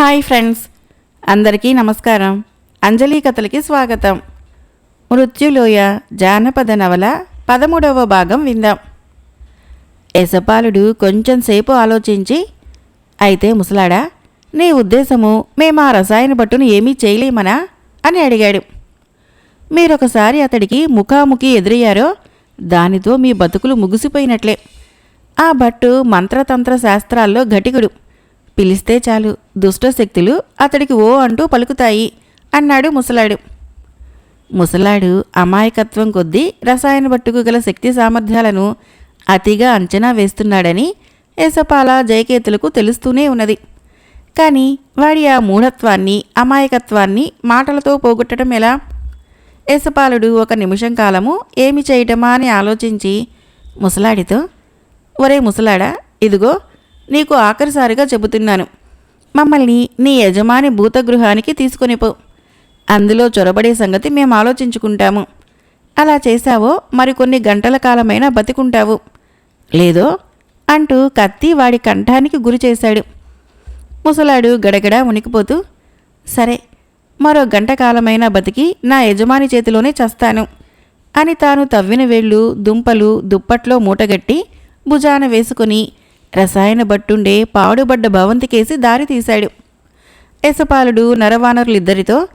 Hi friends అందరికీ నమస్కారం. అంజలి కథలకి స్వాగతం. మృత్యులోయ జానపద నవల పదమూడవ భాగం విందాం. యశపాలుడు కొంచెం సేపు ఆలోచించి అయితే ముసలాడా నీ ఉద్దేశము మేము ఆ రసాయన భట్టును ఏమీ చేయలేమనా? అని అడిగాడు. మీరొకసారి అతడికి ముఖాముఖి ఎదురయ్యారో దానితో మీ బతుకులు ముగిసిపోయినట్లే. ఆ భట్టు మంత్రతంత్ర శాస్త్రాల్లో ఘటికుడు. పిలిస్తే చాలు. దుష్టశక్తులు అతడికి ఓ అంటూ పలుకుతాయి అన్నాడు ముసలాడు. ముసలాడు అమాయకత్వం కొద్దీ రసాయన బట్టుకు గల శక్తి సామర్థ్యాలను అతిగా అంచనా వేస్తున్నాడని ఏసపాల జయకేతులకు తెలుస్తూనే ఉన్నది. కానీ వాడి ఆ మూఢత్వాన్ని అమాయకత్వాన్ని మాటలతో పోగొట్టడం ఎలా? ఏసపాలుడు ఒక నిమిషం కాలము ఏమి చేయటమా అని ఆలోచించి ముసలాడితో ఒరే ముసలాడా ఇదిగో నీకు ఆఖరిసారిగా చెబుతున్నాను. మమ్మల్ని నీ యజమాని భూతగృహానికి తీసుకొనిపో అందులో చొరబడే సంగతి మేము ఆలోచించుకుంటాము. అలా చేశావో మరికొన్ని గంటల కాలమైనా బతికుంటావు. లేదో అంటూ కత్తి వాడి కంఠానికి గురి చేశాడు. ముసలాడు గడగడ ఉనికిపోతూ సరే మరో గంట కాలమైనా బతికి నా యజమాని చేతిలోనే చస్తాను అని తాను తవ్విన వేళ్ళు దుంపలు దుప్పట్లో మూటగట్టి భుజాన వేసుకుని రసాయన బట్టుండే పాడుబడ్డ భవంతికేసి దారి తీశాడు. యశపాలుడు నరవానరులిద్దరితో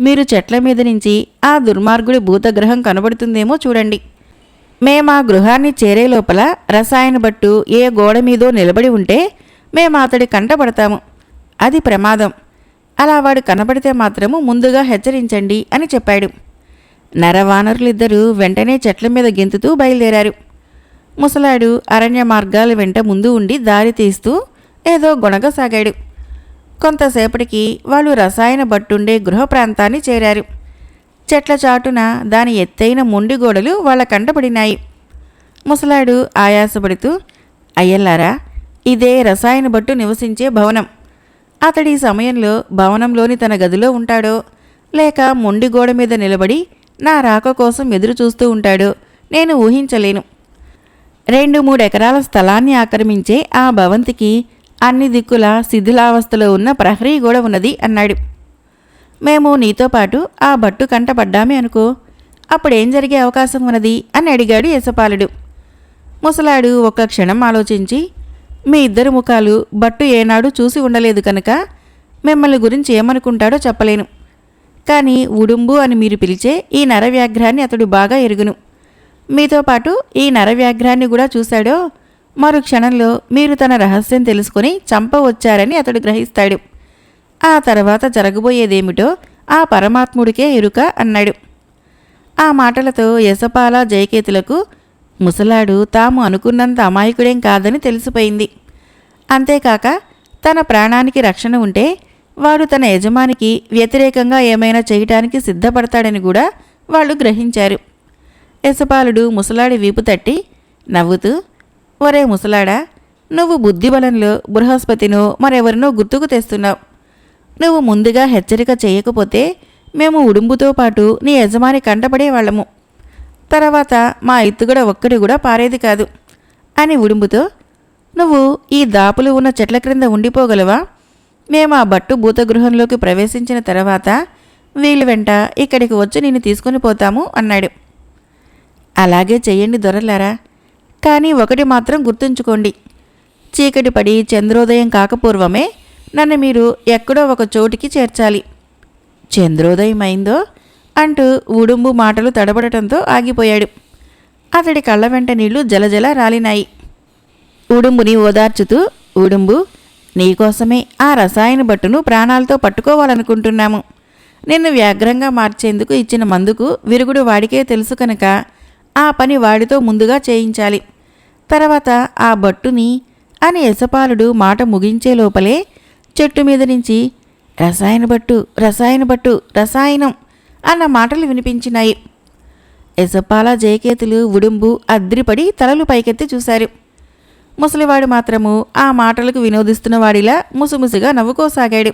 మీరు చెట్ల మీద నుంచి ఆ దుర్మార్గుడి భూతగ్రహం కనబడుతుందేమో చూడండి. మేము ఆ గృహాన్ని చేరే లోపల రసాయన బట్టు ఏ గోడ మీదో నిలబడి ఉంటే మేము అతడి కంటపడతాము అది ప్రమాదం. అలా వాడు కనబడితే మాత్రము ముందుగా హెచ్చరించండి అని చెప్పాడు. నరవానరులిద్దరూ వెంటనే చెట్ల మీద గెంతుతూ బయలుదేరారు. ముసలాడు అరణ్య మార్గాల వెంట ముందు ఉండి దారి తీస్తూ ఏదో గుణగసాగాడు. కొంతసేపటికి వాళ్ళు రసాయన బట్టుండే గృహ ప్రాంతాన్ని చేరారు. చెట్ల చాటున దాని ఎత్తైన మొండి గోడలు వాళ్ళ కంటపడినాయి. ముసలాడు ఆయాసపడుతూ అయ్యల్లారా ఇదే రసాయన బట్టు నివసించే భవనం. అతడి సమయంలో భవనంలోని తన గదిలో ఉంటాడో లేక మొండి గోడ మీద నిలబడి నా రాక కోసం ఎదురు చూస్తూ ఉంటాడో నేను ఊహించలేను. రెండు మూడు ఎకరాల స్థలాన్ని ఆక్రమించే ఆ భవంతికి అన్ని దిక్కుల శిథిలావస్థలో ఉన్న ప్రహరీ గోడ ఉన్నది అన్నాడు. మేము నీతో పాటు ఆ బట్టు కంటపడ్డామే అనుకో అప్పుడేం జరిగే అవకాశం ఉన్నది అని అడిగాడు యశపాలుడు ముసలాడు ఒక్క క్షణం ఆలోచించి మీ ఇద్దరు ముఖాలు బట్టు ఏనాడు చూసి ఉండలేదు కనుక మిమ్మల్ని గురించి ఏమనుకుంటాడో చెప్పలేను. కానీ ఉడుంబు అని మీరు పిలిచే ఈ నరవ్యాఘ్రాన్ని అతడు బాగా ఎరుగును. మీతో పాటు ఈ నరవ్యాఘ్రాన్ని కూడా చూశాడో? మరు క్షణంలో మీరు తన రహస్యం తెలుసుకొని చంపవచ్చారని అతడు గ్రహిస్తాడు. ఆ తర్వాత జరగబోయేదేమిటో ఆ పరమాత్ముడికే ఎరుక అన్నాడు. ఆ మాటలతో యశపాల జయకేతులకు ముసలాడు తాము అనుకున్నంత అమాయకుడేం కాదని తెలిసిపోయింది. అంతేకాక తన ప్రాణానికి రక్షణ ఉంటే వాడు తన యజమానికి వ్యతిరేకంగా ఏమైనా చేయటానికి సిద్ధపడతాడని కూడా వాళ్ళు గ్రహించారు. యశపాలుడు ముసలాడి వీపు తట్టి నవ్వుతూ ఒరే ముసలాడా నువ్వు బుద్ధిబలంలో బృహస్పతినో మరెవరినో గుర్తుకు తెస్తున్నావు. నువ్వు ముందుగా హెచ్చరిక చేయకపోతే మేము ఉడుంబుతో పాటు నీ యజమాని కంటపడేవాళ్ళము తర్వాత మా ఎత్తుగడ ఒక్కడి కూడా పారేది కాదు అని ఉడుంబుతో నువ్వు ఈ దాపులు ఉన్న చెట్ల క్రింద ఉండిపోగలవా? మేము ఆ బట్టు భూతగృహంలోకి ప్రవేశించిన తర్వాత వీళ్ళ వెంట ఇక్కడికి వచ్చి నిన్ను తీసుకొని పోతాము అన్నాడు. అలాగే చెయ్యండి దొరలారా కానీ ఒకటి మాత్రం గుర్తుంచుకోండి. చీకటి పడి చంద్రోదయం కాకపూర్వమే నన్ను మీరు ఎక్కడో ఒక చోటికి చేర్చాలి. చంద్రోదయం అయిందో? అంటూ ఉడుంబు మాటలు తడబడటంతో ఆగిపోయాడు. అతడి కళ్ళ వెంట నీళ్ళు జలజల రాలినాయి. ఉడుంబుని ఓదార్చుతూ ఉడుంబు నీకోసమే ఆ రసాయన బట్టును ప్రాణాలతో పట్టుకోవాలనుకుంటున్నాము. నిన్ను వ్యాఘ్రంగా మార్చేందుకు ఇచ్చిన మందుకు విరుగుడు వాడికే తెలుసు కనుక ఆ పని వాడితో ముందుగా చేయించాలి. తర్వాత ఆ బట్టుని అని యశపాలుడు మాట ముగించే లోపలే చెట్టు మీద నుంచి రసాయన బట్టు రసాయన బట్టు రసాయనం అన్న మాటలు వినిపించినాయి. యశపాల జయకేతులు ఉడుంబు అద్రిపడి తలలు పైకెత్తి చూశారు. ముసలివాడు మాత్రము ఆ మాటలకు వినోదిస్తున్న వాడిలా ముసుముసుగా నవ్వుకోసాగాడు.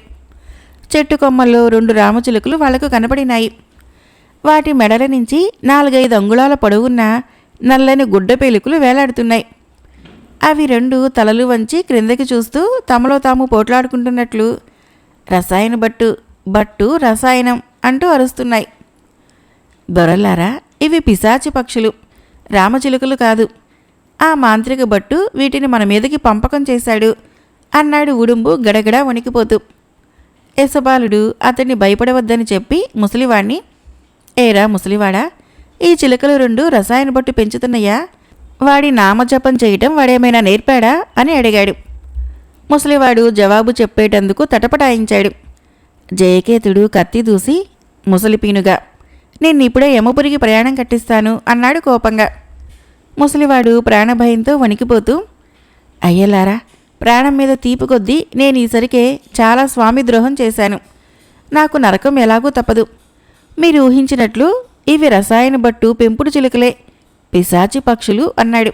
చెట్టు కొమ్మల్లో రెండు రామచిలుకలు వాళ్ళకు కనపడినాయి. వాటి మెడల నుంచి నాలుగైదు అంగుళాల పొడవున్న నల్లని గుడ్డ పేలుకులు వేలాడుతున్నాయి. అవి రెండు తలలు వంచి క్రిందకి చూస్తూ తమలో తాము పోట్లాడుకుంటున్నట్లు రసాయన బట్టు బట్టు రసాయనం అంటూ అరుస్తున్నాయి. దొరలారా ఇవి పిశాచి పక్షులు రామచిలుకలు కాదు. ఆ మాంత్రిక బట్టు వీటిని మన మీదకి పంపకం చేశాడు అన్నాడు ఉడుంబు గడగడా వణికిపోతూ. యశబాలుడు అతన్ని భయపడవద్దని చెప్పి ముసలివాణ్ణి ఏరా ముసలివాడా? ఈ చిలుకలు రెండు రసాయన బొట్టు పెంచుతున్నాయా? వాడి నామజపం చేయటం వాడేమైనా నేర్పాడా? అని అడిగాడు. ముసలివాడు జవాబు చెప్పేటందుకు తటపటాయించాడు. జయకేతుడు కత్తి దూసి ముసలిపీనుగా నిన్నిప్పుడే యమపురికి ప్రయాణం కట్టిస్తాను అన్నాడు కోపంగా. ముసలివాడు ప్రాణభయంతో వణికిపోతూ అయ్యలారా ప్రాణం మీద తీపి కొద్దీ నేను ఈసరికే చాలా స్వామి ద్రోహం చేశాను. నాకు నరకం ఎలాగూ తప్పదు. మీరు ఊహించినట్లు ఇవి రసాయన బట్టు పెంపుడు చిలుకలే పిశాచి పక్షులు అన్నాడు.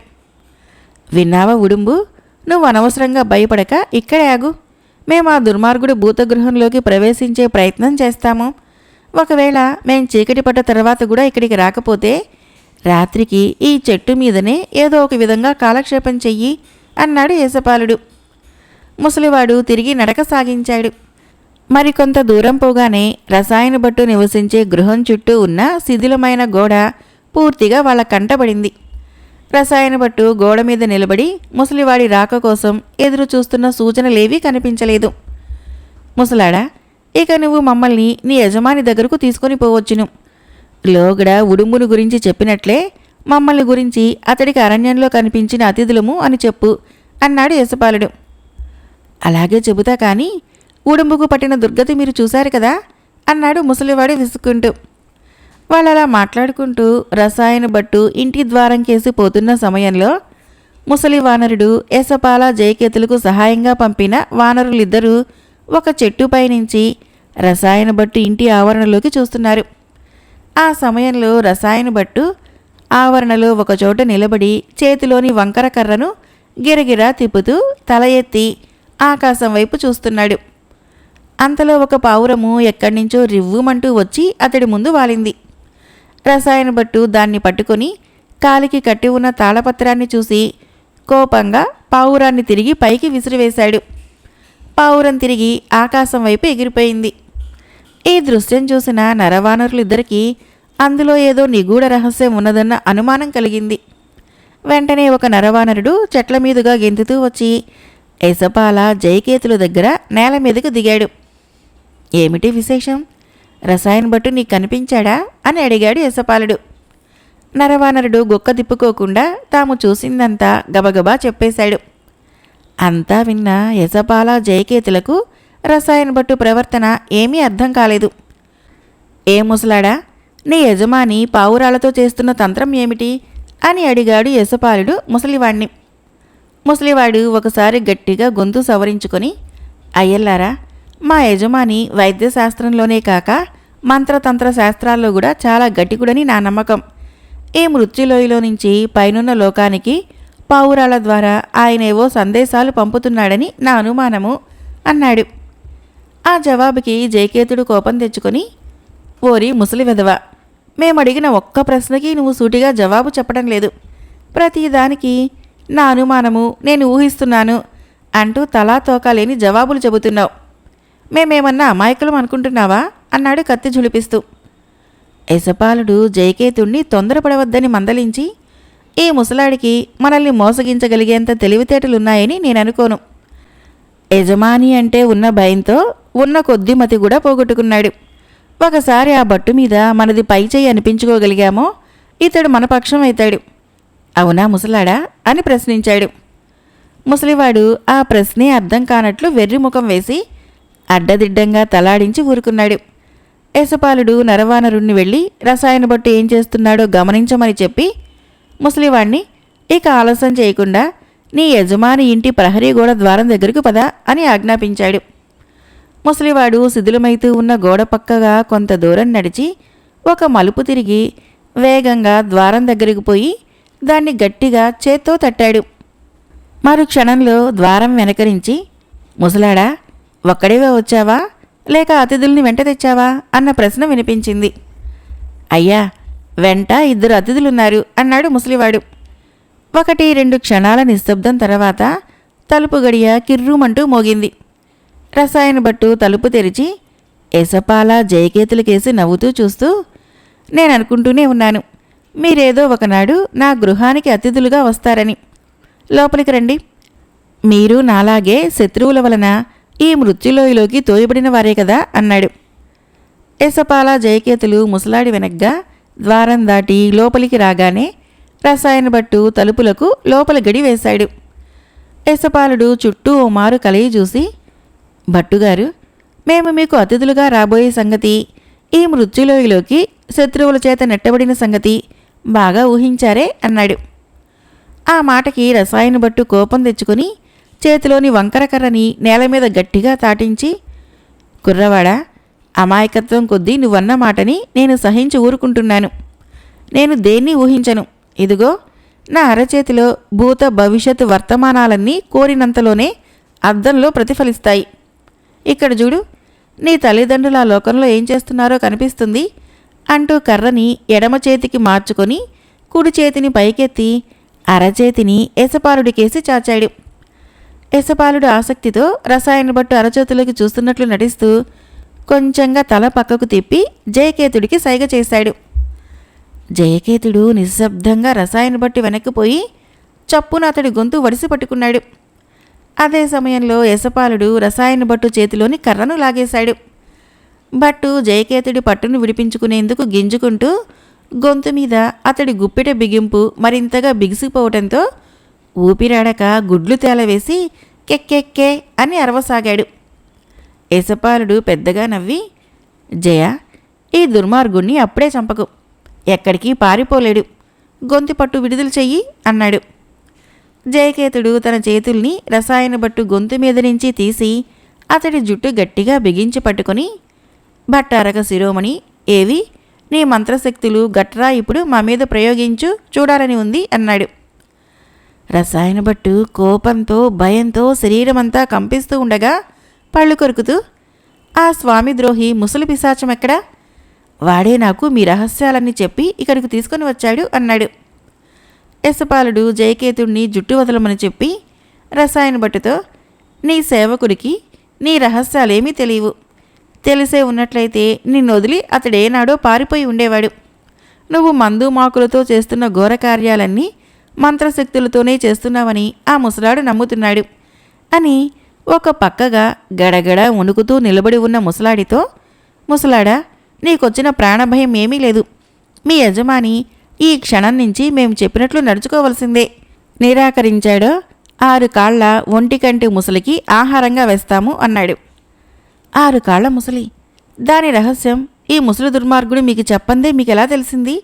విన్నావా ఉడుంబు? నువ్వు అనవసరంగా భయపడక ఇక్కడే ఆగు. మేము ఆ దుర్మార్గుడు భూతగృహంలోకి ప్రవేశించే ప్రయత్నం చేస్తాము. ఒకవేళ మేం చీకటి పడ్డ తర్వాత కూడా ఇక్కడికి రాకపోతే రాత్రికి ఈ చెట్టు మీదనే ఏదో ఒక విధంగా కాలక్షేపం చెయ్యి అన్నాడు యేసపాలుడు ముసలివాడు తిరిగి నడక సాగించాడు. మరికొంత దూరం పోగానే రసాయన బట్టు నివసించే గృహం చుట్టూ ఉన్న శిథిలమైన గోడ పూర్తిగా వాళ్ళ కంటబడింది. రసాయన బట్టు గోడ మీద నిలబడి ముసలివాడి రాక కోసం ఎదురు చూస్తున్న సూచనలేవీ కనిపించలేదు. ముసలాడా ఇక నువ్వు మమ్మల్ని నీ యజమాని దగ్గరకు తీసుకొని పోవచ్చును. లోగడ ఉడుమును గురించి చెప్పినట్లే మమ్మల్ని గురించి అతడికి అరణ్యంలో కనిపించిన అతిథులము అని చెప్పు అన్నాడు యశపాలుడు. అలాగే చెబుతా కానీ ఊడుంబుకు పట్టిన దుర్గతి మీరు చూశారు కదా? అన్నాడు ముసలివాడు విసుక్కుంటూ. వాళ్ళలా మాట్లాడుకుంటూ రసాయన బట్టు ఇంటి ద్వారం కేసి పోతున్న సమయంలో ముసలి వానరుడు యశపాల జయకేతులకు సహాయంగా పంపిన వానరులిద్దరూ ఒక చెట్టుపై నుంచి రసాయన బట్టు ఇంటి ఆవరణలోకి చూస్తున్నారు. ఆ సమయంలో రసాయన బట్టు ఆవరణలో ఒకచోట నిలబడి చేతిలోని వంకర కర్రను గిరగిరా తిప్పుతూ తల ఎత్తి ఆకాశం వైపు చూస్తున్నాడు. అంతలో ఒక పావురము ఎక్కడి నుంచో రివ్వుమంటూ వచ్చి అతడి ముందు వాలింది. రసాయన బట్టు దాన్ని పట్టుకొని కాలికి కట్టి ఉన్న తాళపత్రాన్ని చూసి కోపంగా పావురాన్ని తిరిగి పైకి విసిరివేశాడు. పావురం తిరిగి ఆకాశం వైపు ఎగిరిపోయింది. ఈ దృశ్యం చూసిన నరవానరులిద్దరికీ అందులో ఏదో నిగూఢ రహస్యం ఉన్నదన్న అనుమానం కలిగింది. వెంటనే ఒక నరవానరుడు చెట్ల మీదుగా గెంతుతూ వచ్చి యశపాల జయకేతుల దగ్గర నేల మీదకు దిగాడు. ఏమిటి విశేషం? రసాయన భట్టు నీకు కనిపించాడా? అని అడిగాడు యశపాలుడు నరవానరుడు గుక్క తిప్పుకోకుండా తాము చూసిందంతా గబగబా చెప్పేశాడు. అంతా విన్న యశపాల జయకేతులకు రసాయన భట్టు ప్రవర్తన ఏమీ అర్థం కాలేదు. ఏ ముసలాడా నీ యజమాని పావురాలతో చేస్తున్న తంత్రం ఏమిటి? అని అడిగాడు యశపాలుడు ముసలివాణ్ణి. ముసలివాడు ఒకసారి గట్టిగా గొంతు సవరించుకొని అయ్యల్లారా మా యజమాని వైద్యశాస్త్రంలోనే కాక మంత్రతంత్ర శాస్త్రాల్లో కూడా చాలా గట్టికుడని నా నమ్మకం. ఈ మృత్యులోయలో నుంచి పైనున్న లోకానికి పావురాల ద్వారా ఆయనేవో సందేశాలు పంపుతున్నాడని నా అనుమానము అన్నాడు. ఆ జవాబుకి జయకేతుడు కోపం తెచ్చుకొని ఓరి ముసలి వెధవ మేమడిగిన ఒక్క ప్రశ్నకి నువ్వు సూటిగా జవాబు చెప్పడం లేదు. ప్రతిదానికి నా అనుమానము నేను ఊహిస్తున్నాను అంటూ తలా తోకాలేని జవాబులు చెబుతున్నావు. మేమేమన్నా అమాయకులం అనుకుంటున్నావా? అన్నాడు కత్తి ఝులిపిస్తూ. యశపాలుడు జయకేతుణ్ణి తొందరపడవద్దని మందలించి ఈ ముసలాడికి మనల్ని మోసగించగలిగేంత తెలివితేటలున్నాయని నేను అనుకోను యజమాని అంటే ఉన్న భయంతో ఉన్న కొద్ది మతి కూడా పోగొట్టుకున్నాడు. ఒకసారి ఆ బట్టు మీద మనది పై చేయి అనిపించుకోగలిగామో ఇతడు మన పక్షం అవుతాడు. అవునా ముసలాడా? అని ప్రశ్నించాడు. ముసలివాడు ఆ ప్రశ్నే అర్థం కానట్లు వెర్రిముఖం వేసి అడ్డదిడ్డంగా తలాడించి ఊరుకున్నాడు. యశపాలుడు నరవానరుణ్ణి వెళ్ళి రసాయన బట్టు ఏం చేస్తున్నాడో గమనించమని చెప్పి ముసలివాణ్ణి ఇక ఆలస్యం చేయకుండా నీ యజమాని ఇంటి ప్రహరీ గోడ ద్వారం దగ్గరకు పదా అని ఆజ్ఞాపించాడు. ముసలివాడు శిథిలమైతూ ఉన్న గోడ పక్కగా కొంత దూరం నడిచి ఒక మలుపు తిరిగి వేగంగా ద్వారం దగ్గరికి పోయి దాన్ని గట్టిగా చేత్తో తట్టాడు. మరు క్షణంలో ద్వారం వెనకరించి ముసలాడా ఒక్కడేవే వచ్చావా? లేక అతిథుల్ని వెంట తెచ్చావా? అన్న ప్రశ్న వినిపించింది. అయ్యా వెంట ఇద్దరు అతిథులున్నారు అన్నాడు ముసలివాడు. ఒకటి రెండు క్షణాల నిశ్శబ్దం తర్వాత తలుపు గడియ కిర్రుమంటూ మోగింది. రసాయన భట్టు తలుపు తెరిచి ఎసపాల జయకేతులకేసి నవ్వుతూ చూస్తూ నేను అనుకుంటూనే ఉన్నాను. మీరేదో ఒకనాడు నా గృహానికి అతిథులుగా వస్తారని. లోపలికి రండి. మీరు నాలాగే శత్రువుల వలన ఈ మృత్యులోయలోకి తోయబడిన వారే కదా అన్నాడు. ఎసపాల జయకేతులు ముసలాడి వెనగ్గా ద్వారం దాటి లోపలికి రాగానే రసాయన బట్టు తలుపులకు లోపల గడి వేశాడు. ఎసపాలుడు చుట్టూ ఓ మారు కలయి చూసి భట్టుగారు మేము మీకు అతిథులుగా రాబోయే సంగతి ఈ మృత్యులోయలోకి శత్రువుల చేత నెట్టబడిన సంగతి బాగా ఊహించారే అన్నాడు. ఆ మాటకి రసాయన బట్టు కోపం తెచ్చుకొని చేతిలోని వంకర కర్రని నేల మీద గట్టిగా తాటించి కుర్రవాడా అమాయకత్వం కొద్దీ నువ్వన్న మాటని నేను సహించి ఊరుకుంటున్నాను. నేను దేన్ని ఊహించను? ఇదిగో నా అరచేతిలో భూత భవిష్యత్ వర్తమానాలన్నీ కోరినంతలోనే అద్దంలో ప్రతిఫలిస్తాయి. ఇక్కడ చూడు నీ తల్లిదండ్రులు ఆ లోకంలో ఏం చేస్తున్నారో కనిపిస్తుంది. అంటూ కర్రని ఎడమ చేతికి మార్చుకొని కుడి చేతిని పైకెత్తి అరచేతిని ఎసపాలుడికేసి చాచాడు. యశపాలుడు ఆసక్తితో రసాయన బట్టు అరచేతులకి చూస్తున్నట్లు నటిస్తూ కొంచెంగా తల పక్కకు తిప్పి జయకేతుడికి సైగ చేశాడు. జయకేతుడు నిశ్శబ్దంగా రసాయన బట్టి వెనక్కిపోయి చప్పున అతడి గొంతు వడిసి పట్టుకున్నాడు. అదే సమయంలో యశపాలుడు రసాయన భట్టు చేతిలోని కర్రను లాగేశాడు. భట్టు జయకేతుడి పట్టును విడిపించుకునేందుకు గింజుకుంటూ గొంతు మీద అతడి గుప్పిట బిగింపు మరింతగా బిగిసిపోవటంతో ఊపిరాడక గుడ్లు తేలవేసి కెక్కెక్కే అని అరవసాగాడు. యశపాలుడు పెద్దగా నవ్వి జయ ఈ దుర్మార్గుణ్ణి అప్పుడే చంపకు. ఎక్కడికి పారిపోలేడు. గొంతు పట్టు విడుదల చెయ్యి అన్నాడు. జయకేతుడు తన చేతుల్ని రసాయన బట్టు గొంతు మీద నుంచి తీసి అతడి జుట్టు గట్టిగా బిగించి పట్టుకొని భట్టారక శిరోమణి ఏవి? నీ మంత్రశక్తులు గట్రా ఇప్పుడు మా మీద ప్రయోగించు చూడాలని ఉంది అన్నాడు. రసాయన భట్టు కోపంతో భయంతో శరీరమంతా కంపిస్తూ ఉండగా పళ్ళు కొరుకుతూ ఆ స్వామి ద్రోహి ముసలి పిశాచం ఎక్కడా? వాడే నాకు మీ రహస్యాలన్నీ చెప్పి ఇక్కడికి తీసుకొని వచ్చాడు అన్నాడు. యశపాలుడు జయకేతుడిని జుట్టు వదలమని చెప్పి రసాయన భట్టుతో నీ సేవకుడికి నీ రహస్యాలేమీ తెలియవు. తెలిసే ఉన్నట్లయితే నిన్ను వదిలి అతడేనాడో పారిపోయి ఉండేవాడు. నువ్వు మందు మాకులతో చేస్తున్న ఘోర కార్యాలన్నీ మంత్రశక్తులతోనే చేస్తున్నావని ఆ ముసలాడు నమ్ముతున్నాడు అని ఒక పక్కగా గడగడ వణుకుతూ నిలబడి ఉన్న ముసలాడితో ముసలాడా నీకొచ్చిన ప్రాణభయం ఏమీ లేదు. మీ యజమాని ఈ క్షణం నుంచి మేము చెప్పినట్లు నడుచుకోవలసిందే. నిరాకరించాడో? ఆరు కాళ్ళ ఒంటికంటి ముసలికి ఆహారంగా వేస్తాము అన్నాడు. ఆరు కాళ్ళ ముసలి? దాని రహస్యం ఈ ముసలి దుర్మార్గుడు మీకు చెప్పందే మీకు ఎలా తెలిసింది?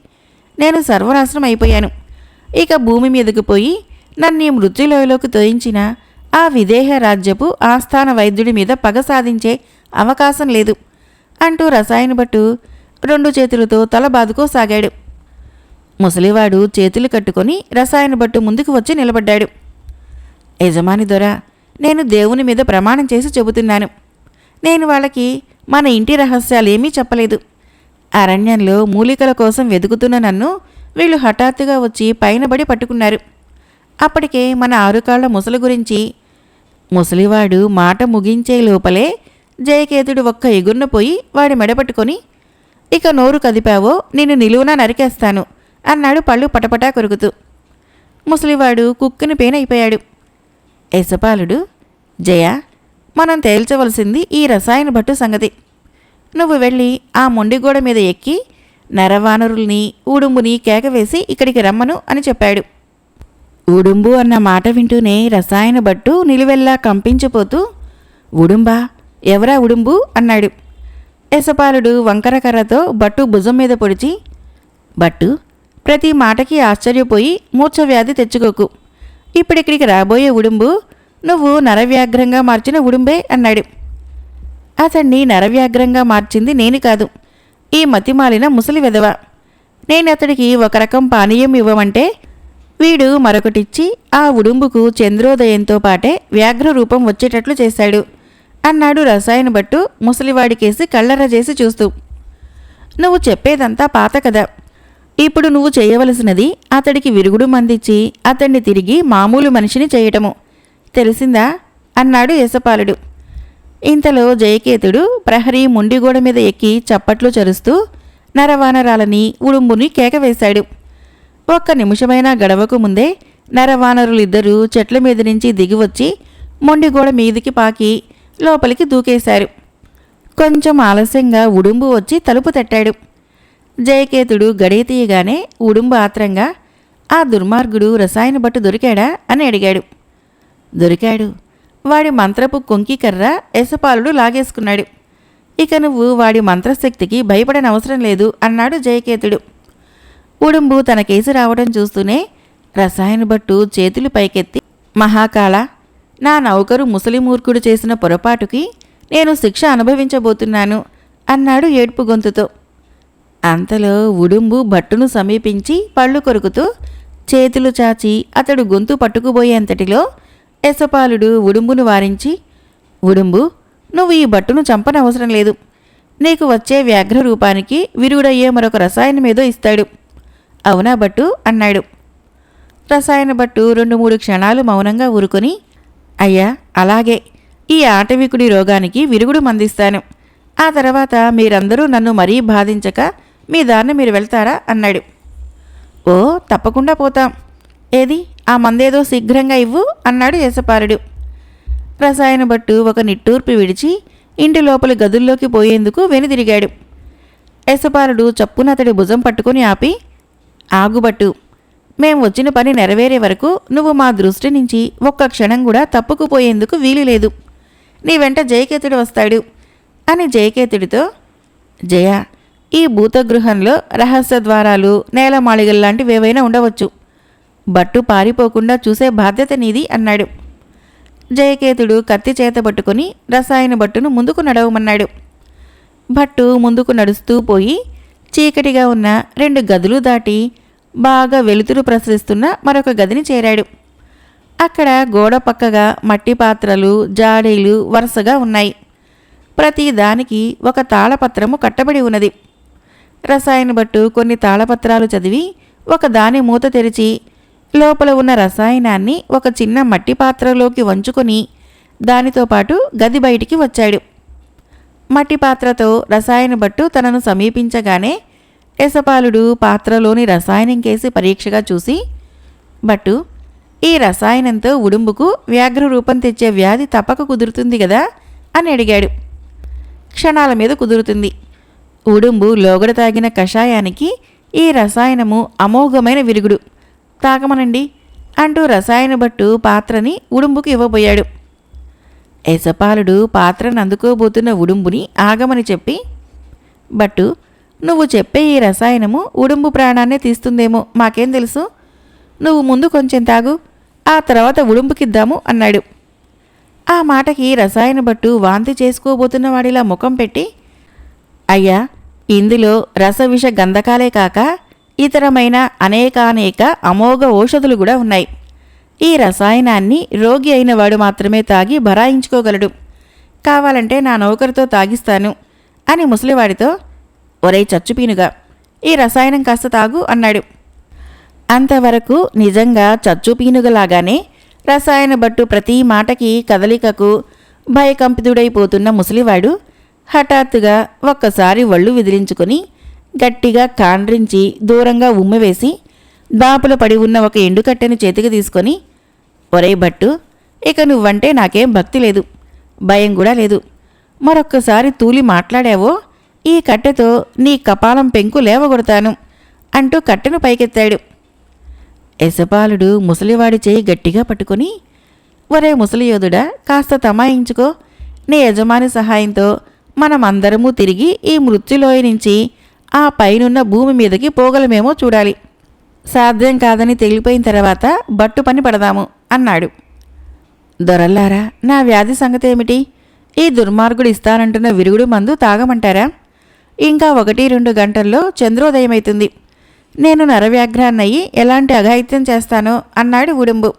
నేను సర్వనాశనం అయిపోయాను. ఇక భూమి మీదకు పోయి నన్ను ఈ మృత్యులోయలోకి తోయించిన ఆ విదేహ రాజ్యపు ఆస్థాన వైద్యుడి మీద పగ సాధించే అవకాశం లేదు అంటూ రసాయన భట్టు రెండు చేతులతో తల బాదుకోసాగాడు ముసలివాడు చేతులు కట్టుకొని రసాయన భట్టు ముందుకు వచ్చి నిలబడ్డాడు. యజమాని దొర నేను దేవుని మీద ప్రమాణం చేసి చెబుతున్నాను. నేను వాళ్ళకి మన ఇంటి రహస్యాలేమీ చెప్పలేదు. అరణ్యంలో మూలికల కోసం వెతుకుతున్న నన్ను వీళ్ళు హఠాత్తుగా వచ్చి పైనబడి పట్టుకున్నారు. అప్పటికే మన ఆరుకాళ్ళ ముసలి గురించి ముసలివాడు మాట ముగించే లోపలే జయకేతుడు ఒక్క ఎగుర్న పోయి వాడి మెడపట్టుకొని ఇక నోరు కదిపావో నిన్ను నిలువునా నరికేస్తాను అన్నాడు పళ్ళు పటపటా కొరుకుతూ. ముసలివాడు కుక్కుని పేనైపోయాడు. యశపాలుడు జయ మనం తేల్చవలసింది ఈ రసాయన భట్టు సంగతి. నువ్వు వెళ్ళి ఆ మొండిగోడ మీద ఎక్కి నరవానరుల్ని ఊడుంబుని కేకవేసి ఇక్కడికి రమ్మను అని చెప్పాడు. ఉడుంబు అన్న మాట వింటూనే రసాయన భట్టు నిలువెల్లా కంపించిపోతూ ఉడుంబా ఎవరా ఉడుంబు అన్నాడు. యశపాలుడు వంకరకర్రతో బట్టు భుజం మీద పొడిచి బట్టు ప్రతి మాటకి ఆశ్చర్యపోయి మూర్ఛవ్యాధి తెచ్చుకోకు. ఇప్పుడిక్కడికి రాబోయే ఉడుంబు నువ్వు నరవ్యాఘ్రంగా మార్చిన ఉడుంబే అన్నాడు. అతన్ని నరవ్యాఘ్రంగా మార్చింది నేను కాదు. ఈ మతిమాలిన ముసలి విధవ. నేను అతడికి ఒక రకం పానీయం ఇవ్వమంటే వీడు మరొకటిచ్చి ఆ ఉడుంబుకు చంద్రోదయంతో పాటే వ్యాఘ్ర రూపం వచ్చేటట్లు చేశాడు అన్నాడు రసాయన భట్టు ముసలివాడికేసి కళ్ళర చేసి చూస్తూ. నువ్వు చెప్పేదంతా పాత కదా ఇప్పుడు నువ్వు చేయవలసినది అతడికి విరుగుడు మందిచ్చి అతన్ని తిరిగి మామూలు మనిషిని చేయటము. తెలిసిందా? అన్నాడు యశపాలుడు ఇంతలో జయకేతుడు ప్రహరీ ముండిగోడ మీద ఎక్కి చప్పట్లు చరుస్తూ నరవానరాలని ఉడుంబుని కేకవేశాడు. ఒక్క నిమిషమైనా గడవకు ముందే నరవానరులిద్దరూ చెట్ల మీద నుంచి దిగివచ్చి మొండిగోడ మీదికి పాకి లోపలికి దూకేశారు. కొంచెం ఆలస్యంగా ఉడుంబు వచ్చి తలుపు తట్టాడు. జయకేతుడు గడియ తీయగానే ఉడుంబు ఆత్రంగా ఆ దుర్మార్గుడు రసాయన బట్టు దొరికాడా? అని అడిగాడు. దొరికాడు. వాడి మంత్రపు కొంకికర్ర యశపాలుడు ఎసపాలుడు లాగేసుకున్నాడు. ఇక నువ్వు వాడి మంత్రశక్తికి భయపడనవసరం లేదు అన్నాడు జయకేతుడు. ఉడుంబు తన కేసు రావడం చూస్తూనే రసాయన బట్టు చేతులు పైకెత్తి మహాకాళ నా నౌకరు ముసలిమూర్ఖుడు చేసిన పొరపాటుకి నేను శిక్ష అనుభవించబోతున్నాను అన్నాడు ఏడ్పు గొంతుతో. అంతలో ఉడుంబు భట్టును సమీపించి పళ్ళు కొరుకుతూ చేతులు చాచి అతడు గొంతు పట్టుకుపోయేంతటిలో యశపాలుడు ఉడుంబును వారించి ఉడుంబు నువ్వు ఈ భట్టును చంపనవసరం లేదు. నీకు వచ్చే వ్యాఘ్ర రూపానికి విరుగుడయ్యే మరొక రసాయనమేదో ఇస్తాడు. అవునా భట్టు అన్నాడు. రసాయన భట్టు రెండు మూడు క్షణాలు మౌనంగా ఊరుకొని అయ్యా అలాగే. ఈ ఆటవికుడి రోగానికి విరుగుడు మందిస్తాను. ఆ తర్వాత మీరందరూ నన్ను మరీ బాధించక మీ దారిని మీరు వెళ్తారా? అన్నాడు. ఓ తప్పకుండా పోతాం. ఏది? ఆ మందేదో శీఘ్రంగా ఇవ్వు అన్నాడు యశపారుడు రసాయన భట్టు ఒక నిట్టూర్పు విడిచి ఇంటి లోపలి గదుల్లోకి పోయేందుకు వెనుదిరిగాడు. యశపారుడు చప్పున అతడి భుజం పట్టుకొని ఆపి ఆగుబట్టు మేం వచ్చిన పని నెరవేరే వరకు నువ్వు మా దృష్టి నుంచి ఒక్క క్షణం కూడా తప్పుకుపోయేందుకు వీలు లేదు నీ వెంట జయకేతుడు వస్తాడు అని జయకేతుడితో జయ ఈ భూతగృహంలో రహస్య ద్వారాలు నేలమాళిగల్లాంటివి ఏవైనా ఉండవచ్చు. బట్టు పారిపోకుండా చూసే బాధ్యత నీది అన్నాడు. జయకేతుడు కత్తి చేత పట్టుకొని రసాయన భట్టును ముందుకు నడవమన్నాడు. భట్టు ముందుకు నడుస్తూ పోయి చీకటిగా ఉన్న రెండు గదులు దాటి బాగా వెలుతురు ప్రసరిస్తున్న మరొక గదిని చేరాడు. అక్కడ గోడ పక్కగా మట్టి పాత్రలు జాడీలు వరుసగా ఉన్నాయి. ప్రతి దానికి ఒక తాళపత్రము కట్టబడి ఉన్నది. రసాయన భట్టు కొన్ని తాళపత్రాలు చదివి ఒక దాని మూత తెరిచి లోపల ఉన్న రసాయనాన్ని ఒక చిన్న మట్టి పాత్రలోకి వంచుకొని దానితో పాటు గది బయటికి వచ్చాడు. మట్టి పాత్రతో రసాయన భట్టు తనను సమీపించగానే యశపాలుడు పాత్రలోని రసాయనం కేసి పరీక్షగా చూసి భట్టు ఈ రసాయనంతో ఉడుంబుకు వ్యాఘ్ర రూపం తెచ్చే వ్యాధి తప్పక కుదురుతుంది కదా అని అడిగాడు. క్షణాల మీద కుదురుతుంది. ఉడుంబు లోగడ తాగిన కషాయానికి ఈ రసాయనము అమోఘమైన విరుగుడు. తాగమనండి అంటూ రసాయన భట్టు పాత్రని ఉడుంబుకు ఇవ్వబోయాడు. యశపాలుడు పాత్రను అందుకోబోతున్న ఉడుంబుని ఆగమని చెప్పి బట్టు నువ్వు చెప్పే ఈ రసాయనము ఉడుంబు ప్రాణాన్నే తీస్తుందేమో మాకేం తెలుసు? నువ్వు ముందు కొంచెం తాగు ఆ తర్వాత ఉడుంబుకిద్దాము అన్నాడు. ఆ మాటకి రసాయన భట్టు వాంతి చేసుకోబోతున్న వాడిలా ముఖం పెట్టి అయ్యా ఇందులో రసవిష గంధకాలే కాక ఇతరమైన అనేకానేక అమోఘ ఔషధులు కూడా ఉన్నాయి. ఈ రసాయనాన్ని రోగి అయిన వాడు మాత్రమే తాగి బరాయించుకోగలడు కావాలంటే నా నౌకరితో తాగిస్తాను అని ముసలివాడితో ఒరే చచ్చుపీనుగా ఈ రసాయనం కాస్త తాగు అన్నాడు. అంతవరకు నిజంగా చచ్చుపీనుగలాగానే రసాయన బట్టు ప్రతి మాటకి కదలికకు భయకంపితుడైపోతున్న ముసలివాడు హఠాత్తుగా ఒక్కసారి వళ్ళు విదిలించుకుని గట్టిగా కాండ్రించి దూరంగా ఉమ్మివేసి దాపులో పడి ఉన్న ఒక ఎండుకట్టెను చేతికి తీసుకొని ఒరే భట్టు ఇక నువ్వంటే నాకేం భక్తి లేదు భయం కూడా లేదు. మరొక్కసారి తూలి మాట్లాడావో ఈ కట్టెతో నీ కపాలం పెంకు లేవగొడతాను అంటూ కట్టెను పైకెత్తాడు. యశపాలుడు ముసలివాడి చేయి గట్టిగా పట్టుకొని ఒరే ముసలియోధుడా కాస్త తమాయించుకో. నీ యజమాని సహాయంతో మనమందరము తిరిగి ఈ మృత్యులోయ నుంచి ఆ పైనున్న భూమి మీదకి పోగలమేమో చూడాలి. సాధ్యం కాదని తెలిపోయిన తర్వాత బట్టు పని పడదాము అన్నాడు. దొరల్లారా నా వ్యాధి సంగతి ఏమిటి ఈ దుర్మార్గుడు ఇస్తానంటున్న విరుగుడు మందు తాగమంటారా? ఇంకా ఒకటి రెండు గంటల్లో చంద్రోదయమైతుంది. నేను నరవ్యాఘ్రాన్నయ్యి ఎలాంటి అఘాయిత్యం చేస్తానో అన్నాడు ఉడుంబు.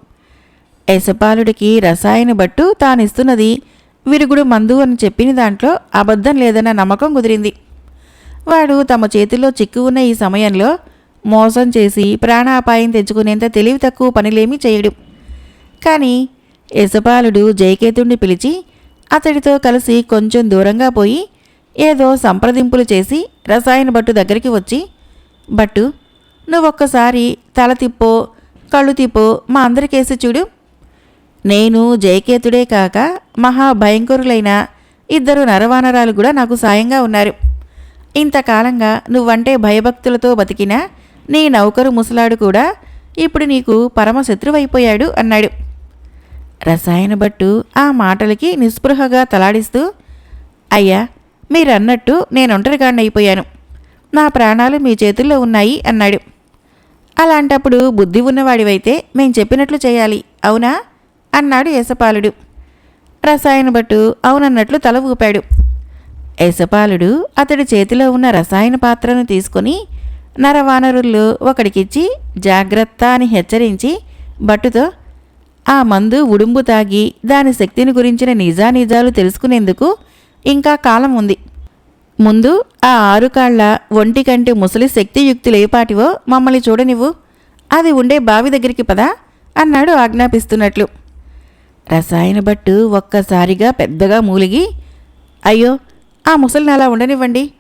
యశపాలుడికి రసాయన బట్టు తానిస్తున్నది. విరుగుడు మందు అని చెప్పిన దాంట్లో అబద్ధం లేదన్న నమ్మకం కుదిరింది. వాడు తమ చేతిలో చిక్కు ఉన్న ఈ సమయంలో మోసం చేసి ప్రాణాపాయం తెచ్చుకునేంత తెలివి తక్కువ పనులేమీ చేయడు. కానీ యశపాలుడు జయకేతుణ్ణి పిలిచి అతడితో కలిసి కొంచెం దూరంగా పోయి ఏదో సంప్రదింపులు చేసి రసాయన భట్టు దగ్గరికి వచ్చి భట్టు నువ్వొక్కసారి తల తిప్పో కళ్ళు తిప్పో మా అందరికేసి చూడు. నేను జయకేతుడే కాక మహాభయంకరులైన ఇద్దరు నరవానరాలు కూడా నాకు సాయంగా ఉన్నారు. ఇంతకాలంగా నువ్వంటే భయభక్తులతో బతికిన నీ నౌకరు ముసలాడు కూడా ఇప్పుడు నీకు పరమశత్రువైపోయాడు అన్నాడు. రసాయన భట్టు ఆ మాటలకి నిస్పృహగా తలాడిస్తూ అయ్యా మీరన్నట్టు నేను ఒంటరిగాండైపోయాను నా ప్రాణాలు మీ చేతుల్లో ఉన్నాయి అన్నాడు. అలాంటప్పుడు బుద్ధి ఉన్నవాడివైతే మేం చెప్పినట్లు చేయాలి అవునా? అన్నాడు యశపాలుడు రసాయన భట్టు అవునన్నట్లు తల ఊపాడు. యశపాలుడు అతడి చేతిలో ఉన్న రసాయన పాత్రను తీసుకొని నరవానరుల్లో ఒకడికిచ్చి జాగ్రత్త అని హెచ్చరించి భట్టుతో ఆ మందు ఉడుంబు తాగి దాని శక్తిని గురించిన నిజానిజాలు తెలుసుకునేందుకు ఇంకా కాలం ఉంది. ముందు ఆ ఆరుకాళ్ళ ఒంటి కంటే ముసలి శక్తియుక్తులు ఏపాటివో మమ్మల్ని చూడనివ్వు. అది ఉండే బావి దగ్గరికి పదా అన్నాడు ఆజ్ఞాపిస్తున్నట్లు. రసాయన భట్టు ఒక్కసారిగా పెద్దగా మూలిగి అయ్యో ఆ ముసలిని అలా ఉండనివ్వండి.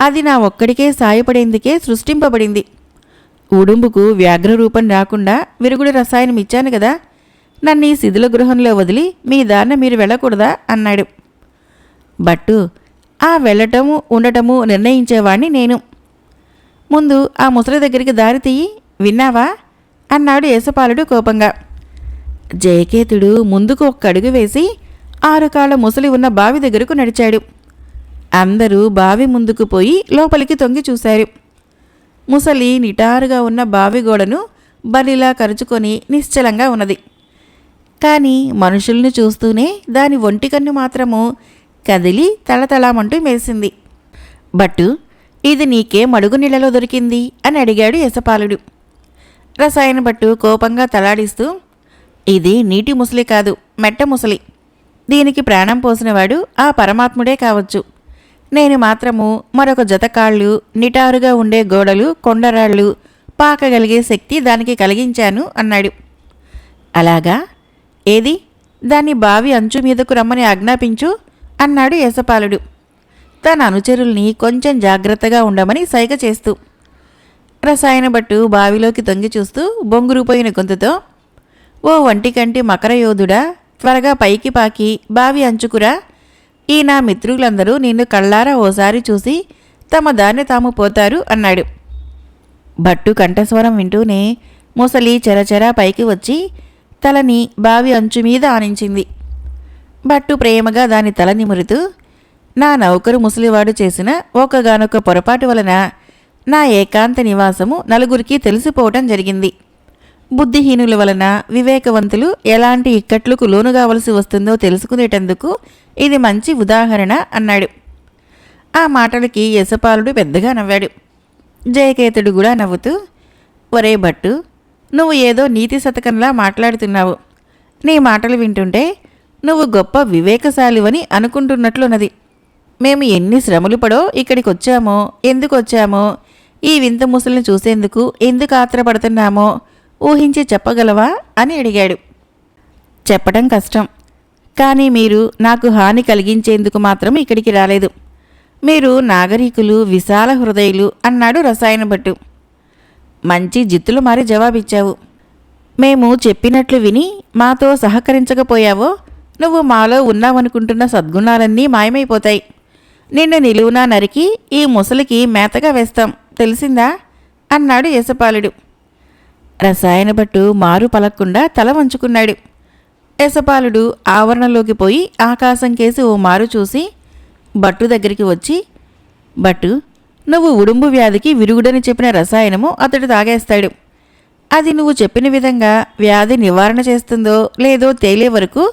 అది నా ఒక్కడికే సాయపడేందుకే సృష్టింపబడింది. ఉడుంబుకు వ్యాఘ్ర రూపం రాకుండా విరుగుడు రసాయనం ఇచ్చాను కదా నన్ను ఈ శిథిల గృహంలో వదిలి మీ దారిన మీరు వెళ్ళకూడదా? అన్నాడు. బట్టు ఆ వెళ్ళటము ఉండటము నిర్ణయించేవాణ్ణి నేను. ముందు ఆ ముసలి దగ్గరికి దారి తీయి విన్నావా? అన్నాడు యేసపాలుడు కోపంగా. జయకేతుడు ముందుకు ఒక్క అడుగు వేసి ఆరు కాళ్ళ ముసలి ఉన్న బావి దగ్గరకు నడిచాడు. అందరూ బావి ముందుకు పోయి లోపలికి తొంగి చూశారు. ముసలి నిటారుగా ఉన్న బావి గోడను బలిలా కరుచుకొని నిశ్చలంగా ఉన్నది. కానీ మనుషుల్ని చూస్తూనే దాని ఒంటి కన్ను మాత్రము కదిలి తళతళమంటూ మేసింది బట్టు ఇది నీకే మడుగు నీళ్ళలో దొరికింది అని అడిగాడు యశపాలుడు. రసాయన భట్టు కోపంగా తలాడిస్తూ ఇది నీటి ముసలి కాదు మెట్ట ముసలి. దీనికి ప్రాణం పోసినవాడు ఆ పరమాత్ముడే కావచ్చు. నేను మాత్రము మరొక జతకాళ్ళు నిటారుగా ఉండే గోడలు కొండరాళ్ళు పాకగలిగే శక్తి దానికి కలిగించాను అన్నాడు. అలాగా? ఏది? దాన్ని బావి అంచు మీదకు రమ్మని ఆజ్ఞాపించు అన్నాడు యశపాలుడు తన అనుచరుల్ని కొంచెం జాగ్రత్తగా ఉండమని సైగ చేస్తూ. రసాయన బట్టు బావిలోకి తొంగి చూస్తూ బొంగురుపోయిన గొంతుతో ఓ వంటికంటి మకర యోధుడా త్వరగా పైకి పాకి బావి అంచుకురా ఈ నా మిత్రులందరూ నిన్ను కళ్ళారా ఓసారి చూసి తమ దాన్ని తాము పోతారు అన్నాడు. భట్టు కంఠస్వరం వింటూనే ముసలి చెరచెరా పైకి వచ్చి తలని బావి అంచు మీద ఆనించింది. భట్టు ప్రేమగా దాని తల నిమురుతూ నా నౌకరు ముసలివాడు చేసిన ఒకగానొక పొరపాటు వలన నా ఏకాంత నివాసము నలుగురికి తెలిసిపోవటం జరిగింది. బుద్ధిహీనుల వలన వివేకవంతులు ఎలాంటి ఇక్కట్లకు లోను కావలసి వస్తుందో తెలుసుకునేటందుకు ఇది మంచి ఉదాహరణ అన్నాడు. ఆ మాటలకి యశపాలుడు పెద్దగా నవ్వాడు. జయకేతుడు కూడా నవ్వుతూ ఒరే భట్టు నువ్వు ఏదో నీతి శతకంలా మాట్లాడుతున్నావు. నీ మాటలు వింటుంటే నువ్వు గొప్ప వివేకశాలివని అనుకుంటున్నట్లున్నది. మేము ఎన్ని శ్రమలు పడో ఇక్కడికి వచ్చామో ఎందుకు వచ్చామో ఈ వింత ముసలిని చూసేందుకు ఎందుకు ఆత్రపడుతున్నామో ఊహించి చెప్పగలవా? అని అడిగాడు. చెప్పడం కష్టం. కానీ మీరు నాకు హాని కలిగించేందుకు మాత్రం ఇక్కడికి రాలేదు. మీరు నాగరికులు విశాల హృదయులు అన్నాడు రసాయన భట్టు. మంచి జిత్తులు మారి జవాబిచ్చావు. మేము చెప్పినట్లు విని మాతో సహకరించకపోయావో నువ్వు మాలో ఉన్నావనుకుంటున్న సద్గుణాలన్నీ మాయమైపోతాయి. నిన్ను నిలువునా నరికి ఈ ముసలికి మేతగా వేస్తాం. తెలిసిందా? అన్నాడు యశపాలుడు. రసాయన భట్టు మారు పలక్కుండా తల వంచుకున్నాడు. యశపాలుడు ఆవరణలోకి పోయి ఆకాశం కేసి ఓ మారు చూసి భట్టు దగ్గరికి వచ్చి భట్టు నువ్వు ఉడుంబు వ్యాధికి విరుగుడని చెప్పిన రసాయనము అతడు తాగేస్తాడు. అది నువ్వు చెప్పిన విధంగా వ్యాధి నివారణ చేస్తుందో లేదో తేలే వరకు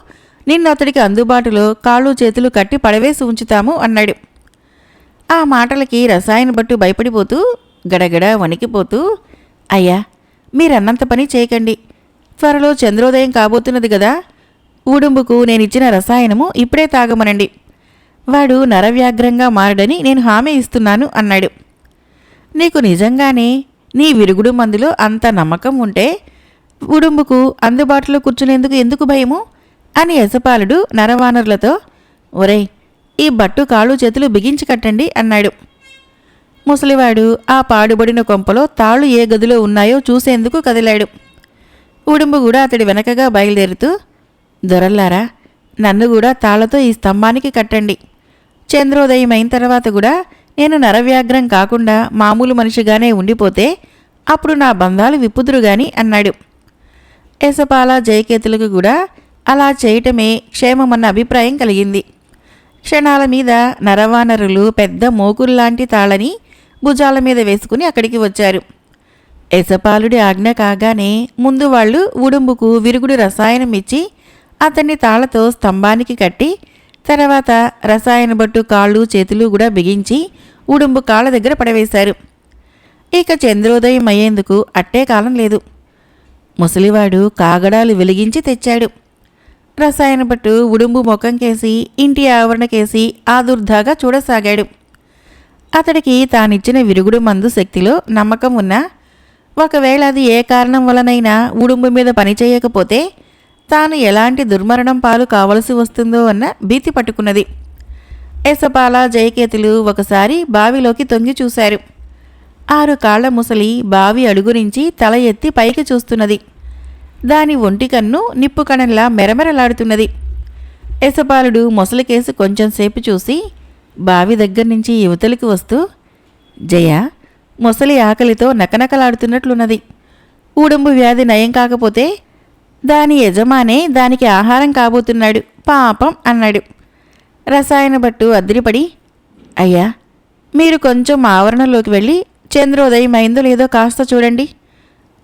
నిన్ను అతడికి అందుబాటులో కాళ్ళు చేతులు కట్టి పడవేసి ఉంచుతాము అన్నాడు. ఆ మాటలకి రసాయన భట్టు భయపడిపోతూ గడగడ వణికిపోతూ అయ్యా మీరన్నంత పని చేయకండి. త్వరలో చంద్రోదయం కాబోతున్నది కదా ఊడుంబుకు నేనిచ్చిన రసాయనము ఇప్పుడే తాగమనండి. వాడు నరవ్యాగ్రంగా మారడని నేను హామీ ఇస్తున్నాను అన్నాడు. నీకు నిజంగానే నీ విరుగుడు మందులో అంత నమ్మకం ఉంటే ఉడుంబుకు అందుబాటులో కూర్చునేందుకు ఎందుకు భయము? అని యశపాలుడు నరవానరులతో ఒరేయ్ ఈ బట్టు కాళ్ళు చేతులు బిగించి కట్టండి అన్నాడు. ముసలివాడు ఆ పాడుబడిన కొంపలో తాళ్ళు ఏ గదిలో ఉన్నాయో చూసేందుకు కదిలాడు. ఉడుంబు కూడా అతడి వెనకగా బయలుదేరుతూ దొరల్లారా నన్ను కూడా తాళ్ళతో ఈ స్తంభానికి కట్టండి. చంద్రోదయం అయిన తర్వాత కూడా నేను నరవ్యాగ్రం కాకుండా మామూలు మనిషిగానే ఉండిపోతే అప్పుడు నా బంధాలు విప్పుదురు గాని అన్నాడు. యశపాల జయకేతులకు కూడా అలా చేయటమే క్షేమమన్న అభిప్రాయం కలిగింది. క్షణాల మీద నరవానరులు పెద్ద మోకుల్లాంటి తాళని భుజాల మీద వేసుకుని అక్కడికి వచ్చారు. యశపాలుడి ఆజ్ఞ కాగానే ముందు వాళ్ళు ఉడుంబుకు విరుగుడు రసాయనం ఇచ్చి అతన్ని తాళ్ళతో స్తంభానికి కట్టి తర్వాత రసాయన బట్టు కాళ్ళు చేతులు కూడా బిగించి ఉడుంబు కాళ్ళ దగ్గర పడవేశారు. ఇక చంద్రోదయం అయ్యేందుకు అట్టే కాలం లేదు. ముసలివాడు కాగడాలు వెలిగించి తెచ్చాడు. రసాయన బట్టు ఉడుంబు ముఖంకేసి ఇంటి ఆవరణకేసి ఆదుర్ధాగా ఆదుర్దాగా చూడసాగాడు. అతడికి తానిచ్చిన విరుగుడు మందు శక్తిలో నమ్మకం ఉన్నా ఒకవేళ అది ఏ కారణం వలనైనా ఉడుంబు మీద పనిచేయకపోతే తాను ఎలాంటి దుర్మరణం పాలు కావలసి వస్తుందో అన్న భీతి పట్టుకున్నది. ఎసపాల జయకేతులు ఒకసారి బావిలోకి తొంగి చూశారు. ఆరు కాళ్ళ ముసలి బావి అడుగు నుంచి తల ఎత్తి పైకి చూస్తున్నది. దాని ఒంటి కన్ను నిప్పు కణంలా మెరమెరలాడుతున్నది. యశపాలుడు మొసలికేసి కొంచెంసేపు చూసి బావి దగ్గర నుంచి యువతలికి వస్తూ జయ మొసలి ఆకలితో నకనకలాడుతున్నట్లున్నది. ఊడంబు వ్యాధి నయం కాకపోతే దాని యజమానే దానికి ఆహారం కాబోతున్నాడు. పాపం అన్నాడు. రసాయన భట్టు అద్దరిపడి అయ్యా మీరు కొంచెం ఆవరణలోకి వెళ్ళి చంద్రోదయం అయిందో లేదో కాస్త చూడండి.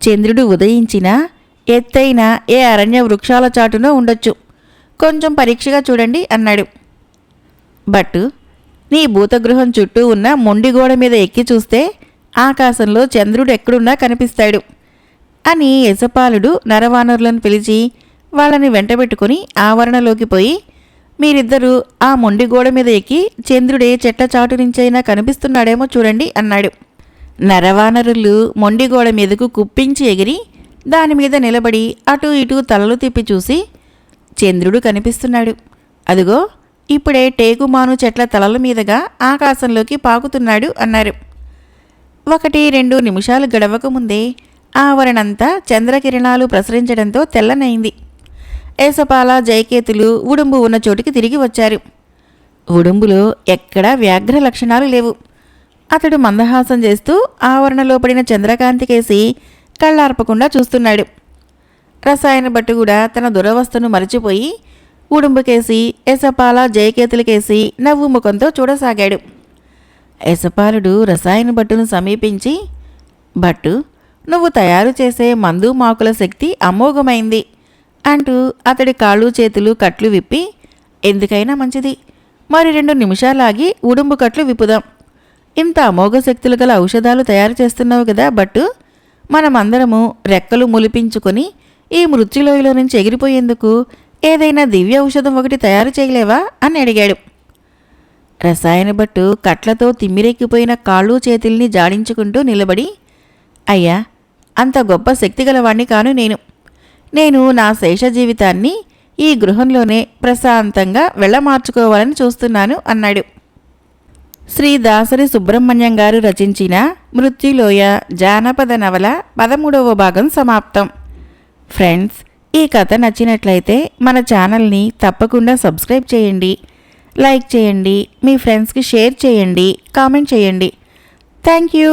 చంద్రుడు ఉదయించినా ఎత్తైన ఏ అరణ్య వృక్షాల చాటునో ఉండొచ్చు. కొంచెం పరీక్షగా చూడండి అన్నాడు. బట్టు నీ భూతగృహం చుట్టూ ఉన్న మొండిగోడ మీద ఎక్కి చూస్తే ఆకాశంలో చంద్రుడు ఎక్కడున్నా కనిపిస్తాడు అని యశపాలుడు నరవానరులను పిలిచి వాళ్ళని వెంటబెట్టుకుని ఆవరణలోకి పోయి మీరిద్దరూ ఆ మొండి గోడ మీద ఎక్కి చంద్రుడే చెట్ల చాటు నుంచైనా కనిపిస్తున్నాడేమో చూడండి అన్నాడు. నరవానరులు మొండి గోడ మీదకు కుప్పించి ఎగిరి దాని మీద నిలబడి అటు ఇటు తలలు తిప్పి చూసి చంద్రుడు కనిపిస్తున్నాడు. అదిగో ఇప్పుడే టేకుమాను చెట్ల తలల మీదుగా ఆకాశంలోకి పాకుతున్నాడు అన్నారు. ఒకటి రెండు నిమిషాలు గడవక ముందే ఆవరణంతా చంద్రకిరణాలు ప్రసరించడంతో తెల్లనైంది. ఏసపాల జయకేతులు ఉడుంబు ఉన్న చోటుకి తిరిగి వచ్చారు. ఉడుంబులో ఎక్కడా వ్యాఘ్ర లక్షణాలు లేవు. అతడు మందహాసం చేస్తూ ఆవరణలో పడిన చంద్రకాంతికేసి కళ్ళార్పకుండా చూస్తున్నాడు. రసాయన భట్టు కూడా తన దురవస్థను మరచిపోయి ఉడుంబుకేసి ఎసపాల జయకేతులకేసి నవ్వు ముఖంతో చూడసాగాడు. ఎసపాలుడు రసాయన భట్టును సమీపించి భట్టు నువ్వు తయారు చేసే మందు మాకుల శక్తి అమోఘమైంది అంటూ అతడి కాళ్ళు చేతులు కట్లు విప్పి ఎందుకైనా మంచిది. మరి రెండు నిమిషాలాగి ఉడుంబు కట్లు విప్పుదాం. ఇంత అమోఘ శక్తులు గల ఔషధాలు తయారు చేస్తున్నావు కదా బట్టు మనమందరము రెక్కలు ములిపించుకొని ఈ మృత్యులోయలో నుంచి ఎగిరిపోయేందుకు ఏదైనా దివ్య ఔషధం ఒకటి తయారు చేయలేవా? అని అడిగాడు. రసాయన భట్టు కట్లతో తిమ్మిరెక్కిపోయిన కాళ్ళు చేతుల్ని జాడించుకుంటూ నిలబడి అయ్యా అంత గొప్ప శక్తిగలవాణ్ణి కాను నేను. నేను నా శేష జీవితాన్ని ఈ గృహంలోనే ప్రశాంతంగా వెళ్ళమార్చుకోవాలని చూస్తున్నాను అన్నాడు. శ్రీ దాసరి సుబ్రహ్మణ్యం గారు రచించిన మృత్యులోయ జానపద నవల పదమూడవ భాగం సమాప్తం. ఫ్రెండ్స్ ఈ కథ నచ్చినట్లయితే మన ఛానల్ని తప్పకుండా సబ్స్క్రైబ్ చేయండి. లైక్ చేయండి. మీ ఫ్రెండ్స్కి షేర్ చేయండి. కామెంట్ చేయండి. Thank you.